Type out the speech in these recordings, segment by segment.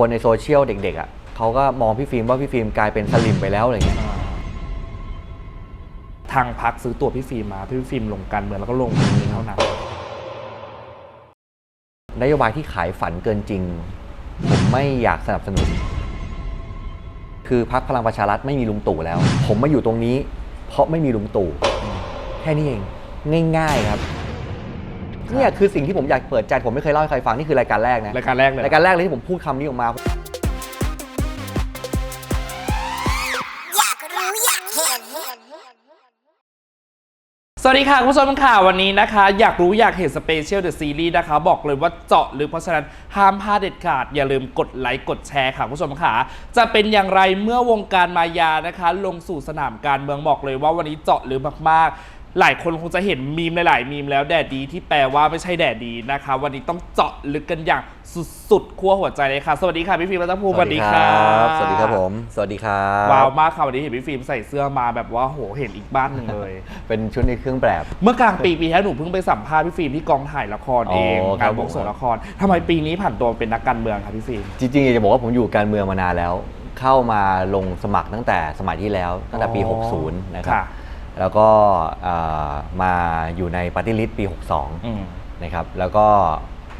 คนในโซเชียลเด็กๆอะเขาก็มองพี่ฟิล์มว่าพี่ฟิล์มกลายเป็นสลิมไปแล้วอะไรเงี้ยทางพักซื้อตัวพี่ฟิล์มมาพี่ฟิล์มลงการเมืองแล้วก็ลงตรงนี้เท่านั้นนโยบายที่ขายฝันเกินจริง ผมไม่อยากสนับสนุน คือพักพลังประชารัฐไม่มีลุงตู่แล้ว ผมมาอยู่ตรงนี้ เพราะไม่มีลุงตู่แค่นี้เองง่าย ๆ ครับ เนี่ยคือสิ่งที่ผมอยากเปิดใจผมไม่เคยเล่าให้ใครฟังนี่คือรายการแรกนะรายการแรกเลยรายการแรกเลยที่ผมพูดคำนี้ออกมาอยากรู้อยากเห็นสวัสดีค่ะ คุณผู้ชมค่ะวันนี้นะคะ อยากรู้อยากเห็นสเปเชียลเดอะซีรีส์นะคะ บอกเลยว่าเจาะลึกเพราะฉะนั้นห้ามพลาดเด็ดขาด อย่าลืมกดไลค์กดแชร์ค่ะ คุณผู้ชมค่ะ จะเป็นอย่างไรเมื่อวงการมายานะคะ ลงสู่สนามการเมืองบอกเลยว่าวันนี้เจาะลึกมากๆ หลายคนคงจะเห็นมีมหลายๆมีมแล้วแดดดีที่แปลว่าไม่ใช่แดดดีนะคะ วันนี้ต้องเจาะลึกกันอย่างสุดๆขั้วหัวใจเลยค่ะ สวัสดีค่ะพี่ฟิล์มรัตภูมิสวัสดีค่ะสวัสดีครับผม สวัสดีครับว้าวมากค่ะวันนี้เห็นพี่ฟิล์มใส่เสื้อมาแบบว่าโหเห็นอีกบ้านหนึ่งเลย เป็นชุดในเครื่องแบบ เมื่อกลางปีปีที่แล้วหนูเพิ่งไปสัมภาษณ์พี่ฟิล์มที่กองถ่ายละครเองอ๋อครักาบรบวงสรวงละครทำไมปีนี้ผ่านตัวเป็นนักการเมืองครับพี่ฟิล์ม จริงๆอยากจะบอกว่าผมอยู่การเมืองมานานแล้ว เข้ามาลงสมัครตั้งแต่สมัยที่แล้วตั้งแต่ปี อ๋อ60 นะครับ ค่ะ แล้วก็เอ่อมาอยู่ในปฏิริษีปีอืม62นะครับแล้วก็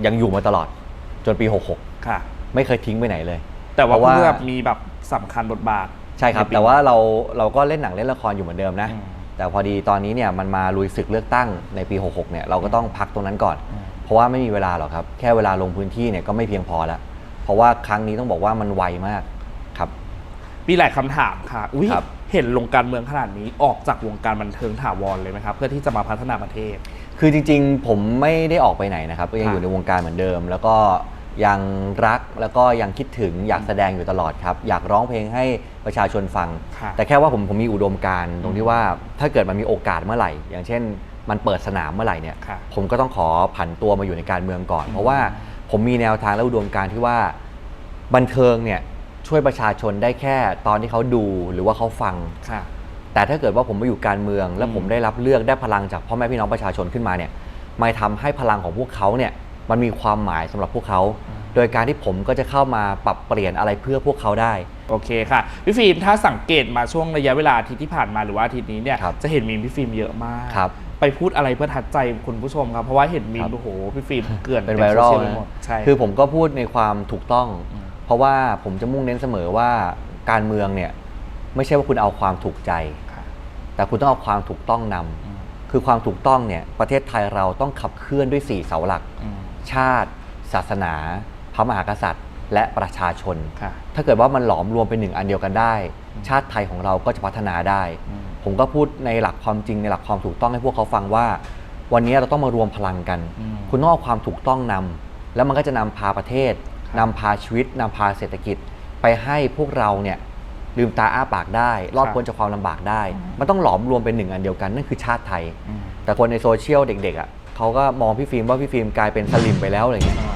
ยังอยู่มาตลอดจนปีค่ะ66ไม่เคยทิ้งไปไหนเลย แต่ว่าเพราะว่าเพื่อมีแบบสำคัญบทบาท ใช่ครับในปีแต่ว่าเราเราก็เล่นหนังเล่นละครอยู่เหมือนเดิมนะอืมแต่พอดีตอนนี้เนี่ยมันมาลุยศึกเลือกตั้งในปี 66 เนี่ยเราก็ต้องพักตรงนั้นก่อนอืมเพราะว่าไม่มีเวลาหรอกครับ แค่เวลาลงพื้นที่เนี่ยก็ไม่เพียงพอแล้ว เพราะว่าครั้งนี้ต้องบอกว่ามันไวมากครับ มีหลายคำถามค่ะ อุ้ยครับ เห็นลงการเมืองขนาดนี้ออกจากวงการบันเทิงถาวรเลยไหมครับ เพื่อที่จะมาพัฒนาประเทศ คือจริงๆ ผมไม่ได้ออกไปไหนนะครับก็ยังค่ะอยู่ในวงการเหมือนเดิม แล้วก็ยังรักแล้วก็ยังคิดถึงอยากแสดงอยู่ตลอดครับ อยากร้องเพลงให้ประชาชนฟังค่ะแต่แค่ว่าผมผมมีอุดมการณ์ตรงที่ว่าถ้าเกิดมันมีโอกาสเมื่อไหร่ อย่างเช่น มันเปิดสนามเมื่อไหร่เนี่ยค่ะผมก็ต้องขอผันตัวมาอยู่ในการเมืองก่อนอืมเพราะว่าผมมีแนวทางและอุดมการณ์ที่ว่าบันเทิงเนี่ย ช่วยประชาชนได้แค่ตอนที่เขาดูหรือว่าเขาฟัง ค่ะ แต่ถ้าเกิดว่าผมมาอยู่การเมือง แล้วอืมผมได้รับเลือกได้พลังจากพ่อแม่พี่น้องประชาชนขึ้นมาเนี่ยมันทำให้พลังของพวกเขาเนี่ยมันมีความหมายสำหรับพวกเขา โดยการที่ผมก็จะเข้ามาปรับเปลี่ยนอะไรเพื่อพวกเขาได้ โอเคค่ะ พี่ฟิล์มถ้าสังเกตมาช่วงระยะเวลาอาทิตย์ที่ผ่านมาหรือว่าอาทิตย์นี้เนี่ยครับจะเห็นมีมพี่ฟิล์มเยอะมาก ครับไปพูดอะไรเพื่อทัดใจคุณผู้ชมครับ เพราะว่าเห็นมีคมรับ โอ้โหพี่ฟิล์มเกลื่อนเป็นต็ไวมรัลโซเชียไปนะหมดใช่ คือผมก็พูดในความถูกต้อง อืม เพราะว่าผมจะมุ่งเน้นเสมอว่าการเมืองเนี่ยไม่ใช่ว่าคุณเอาความถูกใจค่ะแต่คุณต้องเอาความถูกต้องนำอืมคือความถูกต้องเนี่ยประเทศไทยเราต้องขับเคลื่อนด้วย 4 เสาหลักอืมชาติ ศาสนา พระมหากษัตริย์ และประชาชนค่ะถ้าเกิดว่ามันหลอมรวมเป็นหนึ่งอันเดียวกันได้ ชาติไทยของเราก็จะพัฒนาได้อืมผมก็พูดในหลักความจริงในหลักความถูกต้องให้พวกเขาฟังว่า วันนี้เราต้องมารวมพลังกันอืมคุณต้องเอาความถูกต้องนำแล้วมันก็จะนำพาประเทศครับ นำพาชีวิตนำพาเศรษฐกิจไปให้พวกเราเนี่ยลืมตาอ้าปากได้ รอดครับพ้นจากความลำบากได้ มันต้องหลอมรวมเป็นหนึ่งอันเดียวกัน นั่นคือชาติไทยอืมแต่คนในโซเชียลเด็กๆอะเขาก็มองพี่ฟิล์มว่าพี่ฟิล์มกลายเป็นสลิมไปแล้วอะไรเงี้ยอ่า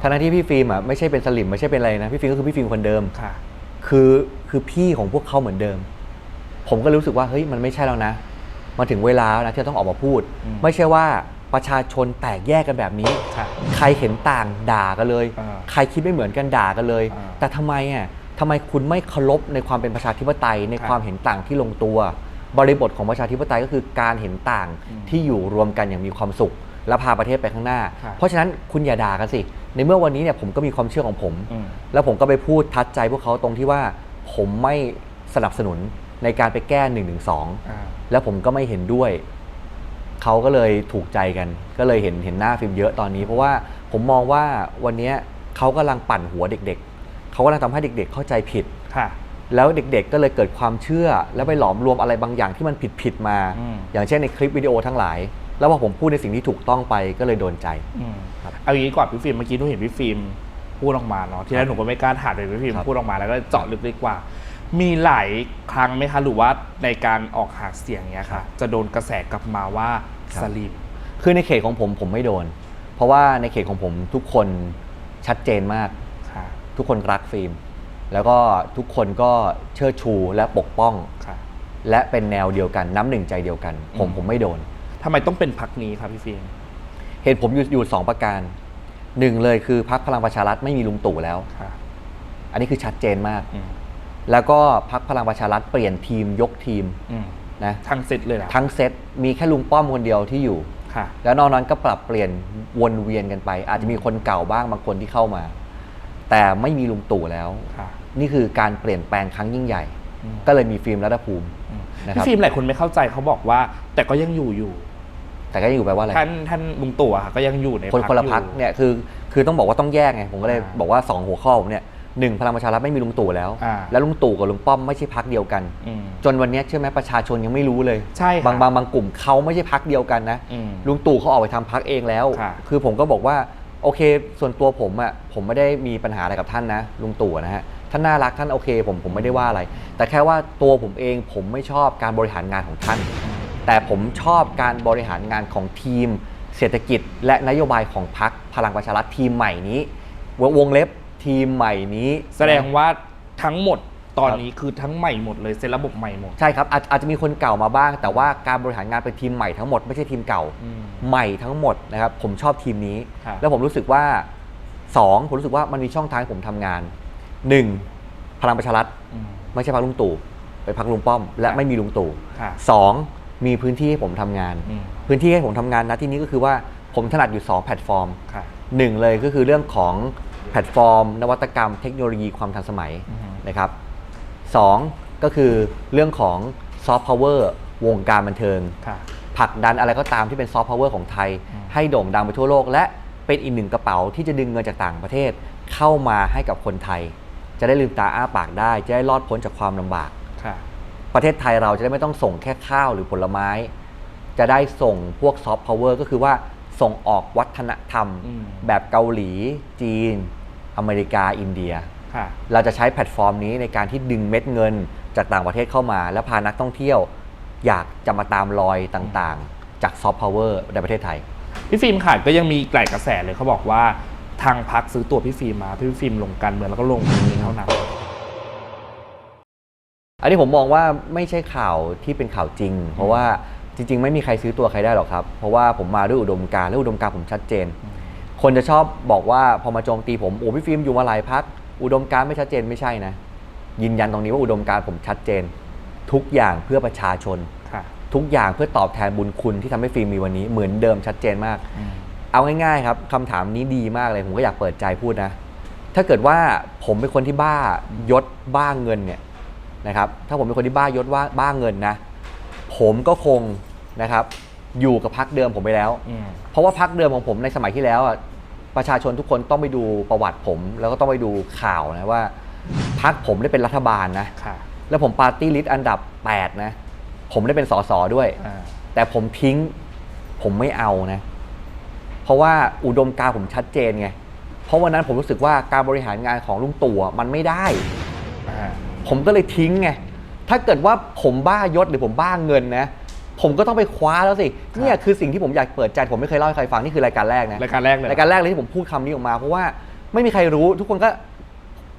ทั้งที่พี่ฟิล์มอะไม่ใช่เป็นสลิมไม่ใช่เป็นอะไรนะ พี่ฟิล์มก็คือพี่ฟิล์มคนเดิมค่ะคือคือพี่ของพวกเขาเหมือนเดิม ผมก็รู้สึกว่าเฮ้ยมันไม่ใช่แล้วนะ มันถึงเวลาแล้วนะที่เราต้องออกมาพูดอืมไม่ใช่ว่า ประชาชนแตกแยกกันแบบนี้ค่ะใครเห็นต่างด่ากันเลย อ่าใครคิดไม่เหมือนกันด่ากันเลย อ่าแต่ทำไมอะทำไมคุณไม่เคารพในความเป็นประชาธิปไตยในครับความเห็นต่างที่ลงตัว บริบทของประชาธิปไตยก็คือการเห็นต่างอืมที่อยู่รวมกันอย่างมีความสุข และพาประเทศไปข้างหน้า ครับ เพราะฉะนั้นคุณอย่าด่ากันสิ ในเมื่อวันนี้เนี่ยผมก็มีความเชื่อของผม อืม แล้วผมก็ไปพูดทัดใจพวกเขาตรงที่ว่าผมไม่สนับสนุนในการไปแก้1นึอ่าแล้วผมก็ไม่เห็นด้วย เขาก็เลยถูกใจกัน ก็เลยเห็นเห็นหน้าฟิล์มเยอะตอนนี้ เพราะว่าผมมองว่าวันเนี้ยเขากำลังปั่นหัวเด็กๆ เขากำลังทำให้เด็ก ๆ เข้าใจผิดค่ะแล้วเด็กๆ ก็เลยเกิดความเชื่อ แล้วไปหลอมรวมอะไรบางอย่างที่มันผิดๆมาอืมอย่างเช่นในคลิปวิดีโอทั้งหลาย แล้วพอผมพูดในสิ่งที่ถูกต้องไปก็เลยโดนใจอืมครับเอาอย่างนี้ก่อนพี่ฟิล์มเมื่อกี้หนูเห็นพี่ฟิล์มพูดออกมาเนาะที่แรกหนูก็ไม่กล้าถามเลยพี่ฟิล์มครับพูดออกมาแล้วก็เจาะลึกดีกว่า มีหลายครั้งไหมคะหรือว่าในการออกหาเสียงเนี้ยค่ะ จะโดนกระแสกลับมาว่าสลิมคือในเขตของผมผมไม่โดน เพราะว่าในเขตของผมทุกคนชัดเจนมาก ค่ะ ทุกคนรักฟิล์ม แล้วก็ทุกคนก็เชิดชูและปกป้อง ค่ะและเป็นแนวเดียวกันน้ำหนึ่งใจเดียวกัน ผมอืมผมไม่โดน ทำไมต้องเป็นพักนี้ครับพี่ฟิล์มเหตุผมอยู่อยู่สองประการหนึ่งเลยคือพักพลังประชารัฐไม่มีลุงตู่แล้ว ค่ะ อันนี้คือชัดเจนมาก อืม แล้วก็พักพลังประชารัฐเปลี่ยนทีมยกทีมอืมนะทั้งเซตเลยนะทั้งเซตมีแค่ลุงป้อมคนเดียวที่อยู่ ค่ะ แล้วนอกนั้นก็ปรับเปลี่ยนวนเวียนกันไป อาจจะมีคนเก่าบ้างบางคนที่เข้ามา แต่ไม่มีลุงตู่แล้ว ค่ะนี่คือการเปลี่ยนแปลงครั้งยิ่งใหญ่ อืมก็เลยมีฟิล์มรัฐภูมิอืมนะครับพี่ฟิล์มหลายคนไม่เข้าใจเขาบอกว่า แต่ก็ยังอยู่อยู่แต่ก็ยังอยู่แปลว่าอะไร ท่านท่านลุงตู่อะค่ะก็ยังอยู่ในคนพรรคนละพักอยู่ เนี่ยคือคือต้องบอกว่าต้องแยกไงผมก็เลยอ่า บอกว่า 2 หัวข้อผมเนี่ย หนึ่งพลังประชารัฐไม่มีลุงตู่แล้ว อ่าแล้วลุงตู่กับลุงป้อมไม่ใช่พักเดียวกัน อืมจนวันเนี้ยเชื่อไหมประชาชนยังไม่รู้เลยใช่ค่ะบางบางบางกลุ่มเขาไม่ใช่พักเดียวกันนะอืมลุงตู่เขาออกไปทำพักเองแล้ว ค่ะ คือผมก็บอกว่าโอเค ส่วนตัวผมอะ่ะผมไม่ได้มีปัญหาอะไรกับท่านนะลุงตู่นะฮะท่านน่ารักท่านโอเค ผมผมไม่ได้ว่าอะไร แต่แค่ว่าตัวผมเองผมไม่ชอบการบริหารงานของท่าน แต่ผมชอบการบริหารงานของทีม เศรษฐกิจ และนโยบายของพรรคพลังประชารัฐทีมใหม่นี้ววงเล็บ ทีมใหม่นี้แสดงว่าทั้งหมดตอนครับนี้คือทั้งใหม่หมดเลยเซตระบบใหม่หมด ใช่ครับอาจอาจจะมีคนเก่ามาบ้าง แต่ว่าการบริหารงานเป็นทีมใหม่ทั้งหมดไม่ใช่ทีมเก่าอืมใหม่ทั้งหมดนะครับผมชอบทีมนี้ ครับ แล้วผมรู้สึกว่า2ผมรู้สึกว่ามันมีช่องทางให้ผมทำงาน 1. พลังประชารัฐ อืม ไม่ใช่พรรคลุงตู่เป็นพรรคลุงป้อม และครับ ไม่มีลุงตู่ค่ะ สองมีพื้นที่ให้ผมทำงาน อืม พื้นที่ให้ผมทำงานนะที่นี้ก็คือว่าผมถนัดอยู่2แพลตฟอร์ม ค่ะ หนึ่งเลยก็คือเรื่องของ แพลตฟอร์ม นวัตกรรม เทคโนโลยีความทันสมัยอือฮึนะครับสองก็คือเรื่องของซอฟต์พาวเวอร์วงการบันเทิงค่ะผลักดันอะไรก็ตามที่เป็นซอฟต์พาวเวอร์ของไทยอืมให้โด่งดังไปทั่วโลก และเป็นอีกหนึ่งกระเป๋าที่จะดึงเงินจากต่างประเทศเข้ามาให้กับคนไทย จะได้ลืมตาอ้าปากได้ จะได้รอดพ้นจากความลำบากค่ะประเทศไทยเราจะได้ไม่ต้องส่งแค่ข้าวหรือผลไม้ จะได้ส่งพวกซอฟต์พาวเวอร์ก็คือว่า ส่งออกวัฒนธรรมอืมแบบเกาหลี จีน อเมริกาอินเดียค่ะเราจะใช้แพลตฟอร์มนี้ในการที่ดึงเม็ดเงินจากต่างประเทศเข้ามา แล้วพานักท่องเที่ยว อยากจะมาตามรอยต่างๆ จากซอฟต์พาวเวอร์ในประเทศไทย พี่ฟิล์มขาดก็ยังมีหลายกระแสเลยเขาบอกว่าทางพักซื้อตัวพี่ฟิล์มมาพี่ฟิล์มลงการเมืองแล้วก็ลงนี้เท่านั้นอันนี้ผมมองว่าไม่ใช่ข่าวที่เป็นข่าวจริง เพราะว่า จริง ๆ ไม่มีใครซื้อตัวใครได้หรอกครับ เพราะว่าผมมาด้วยอุดมการณ์และอุดมการณ์ผมชัดเจน คนจะชอบบอกว่าพอมาโจมตีผมโอ้พี่ฟิล์มอยู่มาหลายพักอุดมการณ์ไม่ชัดเจนไม่ใช่นะยืนยันตรงนี้ว่าอุดมการณ์ผมชัดเจน ทุกอย่างเพื่อประชาชน ค่ะ ทุกอย่างเพื่อตอบแทนบุญคุณที่ทำให้ฟิล์มมีวันนี้เหมือนเดิมชัดเจนมาก อืม เอาง่ายๆครับคำถามนี้ดีมากเลยผมก็อยากเปิดใจพูดนะ ถ้าเกิดว่าผมเป็นคนที่บ้ายศบ้าเงินเนี่ยนะครับ ถ้าผมเป็นคนที่บ้ายศว่าบ้าเงินนะ ผมก็คง นะครับ อยู่กับพักเดิมผมไปแล้ว อืม เพราะว่าพักเดิมของผมในสมัยที่แล้วอะประชาชนทุกคนต้องไปดูประวัติผม แล้วก็ต้องไปดูข่าวนะว่าพักผมได้เป็นรัฐบาลนะ ค่ะแล้วผมปาร์ตี้ลิสต์อันดับ 8 นะ ผมได้เป็นสสด้วย อ่าแต่ผมทิ้ง ผมไม่เอานะ เพราะว่าอุดมการณ์ผมชัดเจนไง เพราะวันนั้นผมรู้สึกว่าการบริหารงานของลุงตู่อะมันไม่ได้ อ่าผมก็เลยทิ้งไง ถ้าเกิดว่าผมบ้ายศหรือผมบ้าเงินนะ ผมก็ต้องไปคว้าแล้วสิเนี่ยคือสิ่งที่ผมอยากเปิดใจผมไม่เคยเล่าให้ใครฟังนี่คือรายการแรกนะรายการแรกเลยรายการแรกเลยที่ผมพูดคำนี้ออกมา เพราะว่าไม่มีใครรู้ทุกคนก็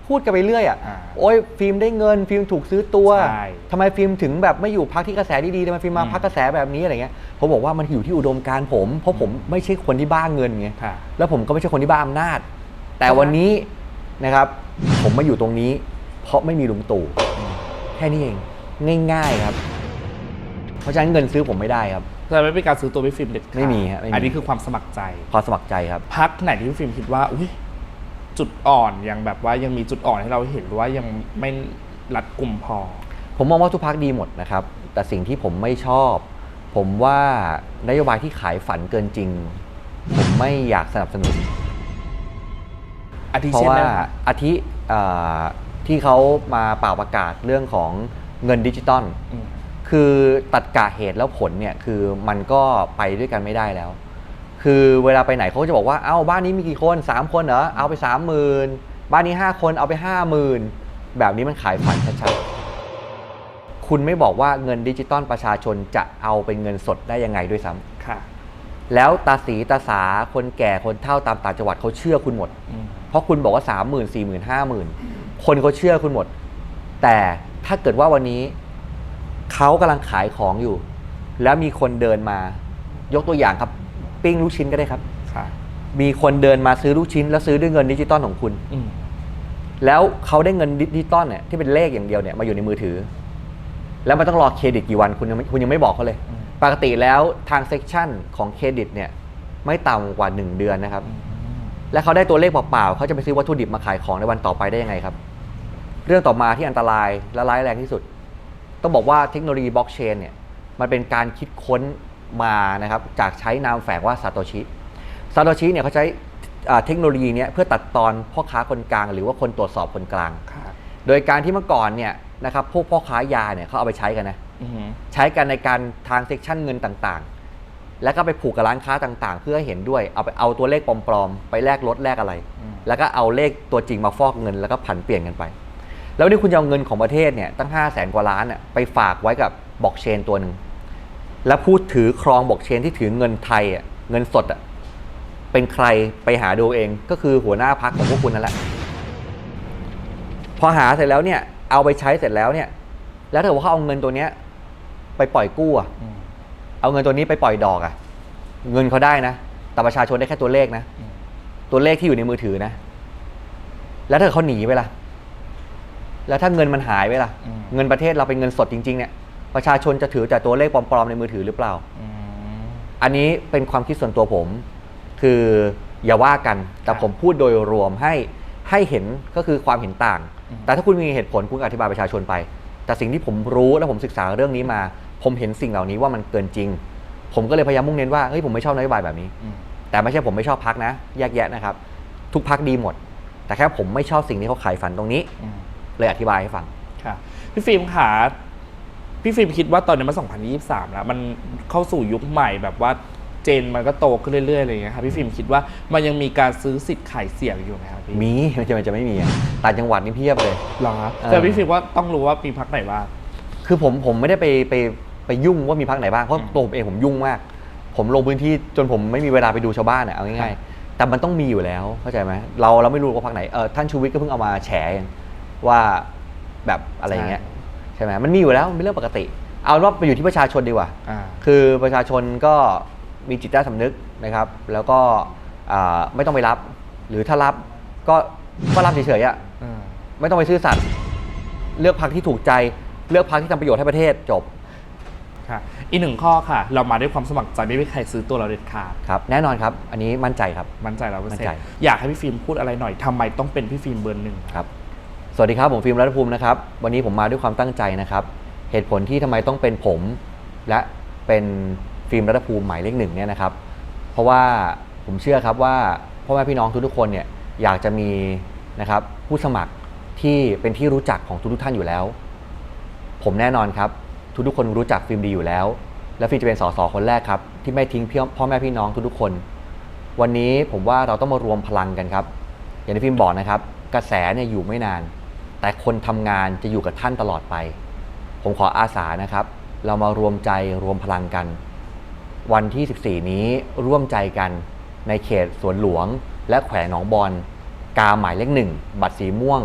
พูดกันไปเรื่อยอะอ่าโอ้ยฟิล์มได้เงินฟิล์มถูกซื้อตัวใช่ทำไมฟิล์มถึงแบบไม่อยู่พักที่กระแสดีๆทำไมฟิล์มมาอืมพักกระแสแบบนี้อะไรเงี้ยผมบอกว่ามันอยู่ที่อุดมการณ์ผม เพราะผมไม่ใช่คนที่บ้าเงินไงค่ะแล้วผมก็ไม่ใช่คนที่บ้าอำนาจ แต่วันนี้นะครับ ผมมาอยู่ตรงนี้ เพราะไม่มีลุงตู่แค่นี้เองง่าย ๆ ครับ เพราะฉะนั้นเงินซื้อผมไม่ได้ครับ แต่ไม่เป็นการซื้อตัวพี่ฟิล์มเด็ดขาดไม่มีฮะไม่มี อันนี้คือความสมัครใจ ความสมัครใจครับ พักไหนที่พี่ฟิล์มคิดว่า อุ้ยจุดอ่อนยังแบบว่ายังมีจุดอ่อนให้เราเห็นว่ายังไม่รัดกลุ่มพอ ผมมองว่าทุกพักดีหมดนะครับ แต่สิ่งที่ผมไม่ชอบ ผมว่านโยบายที่ขายฝันเกินจริง ผมไม่อยากสนับสนุน อาทิเพราะเช่นว่านั้นค่ะอาทิเอ่อที่เขามาเป่าประกาศเรื่องของเงินดิจิตอล อืม คือตัดกะเหตุแล้วผลเนี่ยคือมันก็ไปด้วยกันไม่ได้แล้ว คือเวลาไปไหนเขาก็จะบอกว่าเอ้าบ้านนี้มีกี่คน 3 คนเหรอเอาไป 3 0,000 บ้านนี้ 5 คนเอาไป 50,000 แบบนี้มันขายฝันชัดๆคุณไม่บอกว่าเงินดิจิตอลประชาชนจะเอาเป็นเงินสดได้ยังไงด้วยซ้ำค่ะแล้วตาสีตาสาคนแก่คนเฒ่าตามต่างจังหวัดเขาเชื่อคุณหมดอืมเพราะคุณบอกว่า 3 0 0 0 0 4 0 0 0 0 5 0,000 คนเขาเชื่อคุณหมด แต่ถ้าเกิดว่าวันนี้ เขากำลังขายของอยู่ แล้วมีคนเดินมา ยกตัวอย่างครับ ปิ้งลูกชิ้นก็ได้ครับ ค่ะมีคนเดินมาซื้อลูกชิ้น แล้วซื้อด้วยเงินดิจิตอลของคุณ อืมแล้วเขาได้เงินดิจิตอลเนี่ยที่เป็นเลขอย่างเดียวเนี่ยมาอยู่ในมือถือ แล้วมันต้องรอเครดิตกี่วันคุณยังไม่คุณยังไม่บอกเขาเลยปกติแล้วทางเซ c ชันของเครดิตเนี่ยไม่ต่ำกว่า 1 เดือนนะครับและเขาได้ตัวเลขเปล่าๆเขาจะไปซื้อวัตถุดิบมาขายของในวันต่อไปได้ยังไงครับ เรื่องต่อมาที่อันตรายและร้ายแรงที่สุด ต้องบอกว่าเทคโนโลยีบล็อกเชนเนี่ยมันเป็นการคิดค้นมานะครับจากใช้นามแฝงว่าซาโตชิซาโตชิเนี่ยเขาใช้อ่าเทคโนโลยีเนี้ยเพื่อตัดตอนพ่อค้าคนกลาง หรือว่าคนตรวจสอบคนกลางค่ะโดยการที่เมื่อก่อนเนี่ยนะครับพวกพ่อค้ายาเนี่ยเขาเอาไปใช้กันนะอืมใช้กันในการทางเซ็กชันเงินต่างๆ แล้วก็ไปผูกกับร้านค้าต่างๆ เพื่อให้เห็นด้วยเอาไปเอาตัวเลขปลอมๆ ไปแลกรถแลกอะไร แล้วก็เอาเลขตัวจริงมาฟอกเงินแล้วก็ผันเปลี่ยนกันไป แล้วนี่คุณจะเอาเงินของประเทศเนี่ยตั้ง 5 0 0แสนกว่าล้านน่ะไปฝากไว้กับบล็อกเชนตัวหนึ่ง แล้วผู้ถือครองบล็อกเชนที่ถือเงินไทยอะเงินสดอะเป็นใครไปหาดูเองก็คือหัวหน้าพักของพวกคุณนั่นแหละ พอหาเสร็จแล้วเนี่ย เอาไปใช้เสร็จแล้วเนี่ย แล้วถ้าเกิดว่าเขาเอาเงินตัวเนี้ย ไปปล่อยกู้อะเอาเงินตัวนี้ไปปล่อยดอกอะเงินเขาได้นะ แต่ประชาชนได้แค่ตัวเลขนะ ตัวเลขที่อยู่ในมือถือนะ แล้วถ้าเขาหนีไปล่ะ แล้วถ้าเงินมันหายไปล่ะอืมเงินประเทศเราเป็นเงินสดจริงๆเนี่ยประชาชนจะถือแต่ตัวเลขปลอมๆในมือถือหรือเปล่าอืมอันนี้เป็นความคิดส่วนตัวผม คืออย่าว่ากัน แต่ครับผมพูดโดยรวมให้ให้เห็นก็คือความเห็นต่างอืมแต่ถ้าคุณมีเหตุผลคุณก็อธิบายประชาชนไป แต่สิ่งที่ผมรู้และผมศึกษาเรื่องนี้มา ผมเห็นสิ่งเหล่านี้ว่ามันเกินจริง ผมก็เลยพยายามมุ่งเน้นว่าเฮ้ยผมไม่ชอบนโยบายแบบนี้อืมแต่ไม่ใช่ผมไม่ชอบพักนะ แยกแยะนะครับ ทุกพักดีหมด แต่แค่ผมไม่ชอบสิ่งที่เขาขายฝันตรงนี้อืม เลยอธิบายให้ฟังค่ะพี่ฟิล์มค่ะพี่ฟิล์มคิดว่าตอนนี้มัน2023 แล้ว มันเข้าสู่ยุคใหม่แบบว่าเจนมันก็โตขึ้นเรื่อยๆอะไรอย่างเงี้ยค่ะพี่ฟิล์มคิดว่ามันยังมีการซื้อสิทธิ์ขายเสียงอยู่ไหมครับพี่มีมันจะมันจะไม่มีอะต่างจังหวัดนี่เพียบเลยเหรอคะเออแต่พี่ฟิล์มว่าต้องรู้ว่ามีพักไหนบ้างคือผมผมไม่ได้ไปไปไปยุ่งว่ามีพักไหนบ้างเพราะอืมตัวผมเองผมยุ่งมาก ผมลงพื้นที่จนผมไม่มีเวลาไปดูชาวบ้านอะเอาง่ายครับๆแต่มันต้องมีอยู่แล้วเข้าใจไหมเราเราไม่รู้ว่าพักไหนเออท่านชูวิทย์ก็เพิ่งเอามาแฉเอง ว่าแบบอะไรอย่างเงี้ยใช่ไหมมันมีอยู่แล้วมันเป็นเรื่องปกติ เอาเป็นว่าไปอยู่ที่ประชาชนดีกว่า อ่า คือประชาชนก็มีจิตใต้สำนึกนะครับ แล้วก็อ่าไม่ต้องไปรับ หรือถ้ารับก็ก็รับเฉยๆอะอืมไม่ต้องไปซื่อสัตย์เลือกพรรคที่ถูกใจ เลือกพรรคที่ทำประโยชน์ให้ประเทศจบค่ะ อีกหนึ่งข้อค่ะ เรามาด้วยความสมัครใจไม่มีใครซื้อตัวเราเด็ดขาด ครับ แน่นอนครับ อันนี้มั่นใจครับ มั่นใจเราเปอร์มั่เซ็นนใจ ต์อยากให้พี่ฟิล์มพูดอะไรหน่อยทำไมต้องเป็นพี่ฟิล์มเบอร์หนึ่งครับ สวัสดีครับ ผมฟิล์มรัตภูมินะครับ วันนี้ผมมาด้วยความตั้งใจนะครับ เหตุผลที่ทำไมต้องเป็นผม และเป็นฟิล์มรัตภูมิหมายเลขหนึ่งเนี่ยนะครับ เพราะว่าผมเชื่อครับว่าพ่อแม่พี่น้องทุกๆคนเนี่ยอยากจะมีนะครับผู้สมัครที่เป็นที่รู้จักของทุกๆท่านอยู่แล้ว ผมแน่นอนครับ ทุกๆคนรู้จักฟิล์มดีอยู่แล้ว และฟิล์มจะเป็นสสคนแรกครับที่ไม่ทิ้งพี่พ่อแม่พี่น้องทุกๆคน วันนี้ผมว่าเราต้องมารวมพลังกันครับ อย่างที่ฟิล์มบอกนะครับ กระแสเนี่ยอยู่ไม่นาน แต่คนทำงานจะอยู่กับท่านตลอดไป ผมขออาสานะครับ เรามารวมใจรวมพลังกัน วันที่ 14 นี้ร่วมใจกันในเขตสวนหลวง และแขวงหนองบอลกาหมายเลขหนึ่งบัตรสีม่วง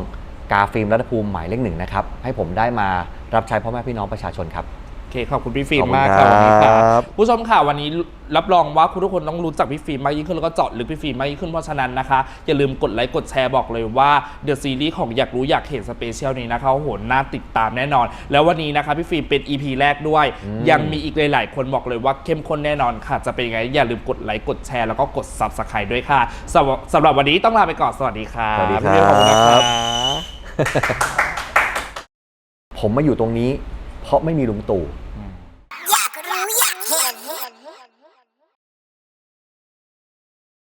กาฟิล์มรัฐภูมิหมายเลขหนึ่งนะครับให้ผมได้มารับใช้พ่อแม่พี่น้องประชาชนครับ อเคขอบคุณพี่ฟิล์มขอบคุณมากครับวันนี้ค่ะครับผู้ชมค่ะวันนี้รับรองว่าคุณทุกคนต้องรู้จักพี่ฟิล์มมากยิ่งขึ้นแล้วก็เจาะลึกพี่ฟิล์มมากยิ่งขึ้นเพราะฉะนั้นนะคะอย่าลืมกดไลค์กดแชร์บอกเลยว่าเดอะซีรีส์ของอยากรู้อยากเห็นสเปเชียลนี้นะคะโอ้โหน่าติดตามแน่นอน แล้ววันนี้นะคะพี่ฟิล์มเป็น EP แรกด้วยอืมยังมีอีกหลาย ๆ คนบอกเลยว่าเข้มข้นแน่นอนค่ะ จะเป็นยังไงอย่าลืมกดไลค์กดแชร์แล้วก็กด subscribe ด้วยค่ะสำหรับสำหรับวันนี้ต้องลาไปก่อนสวัสดีค่ะสวัสดีครับพี่ฟิล์มขอบคุณนะคะผมมาอยู่ตรงนี้ เพราะไม่มีลุงตู่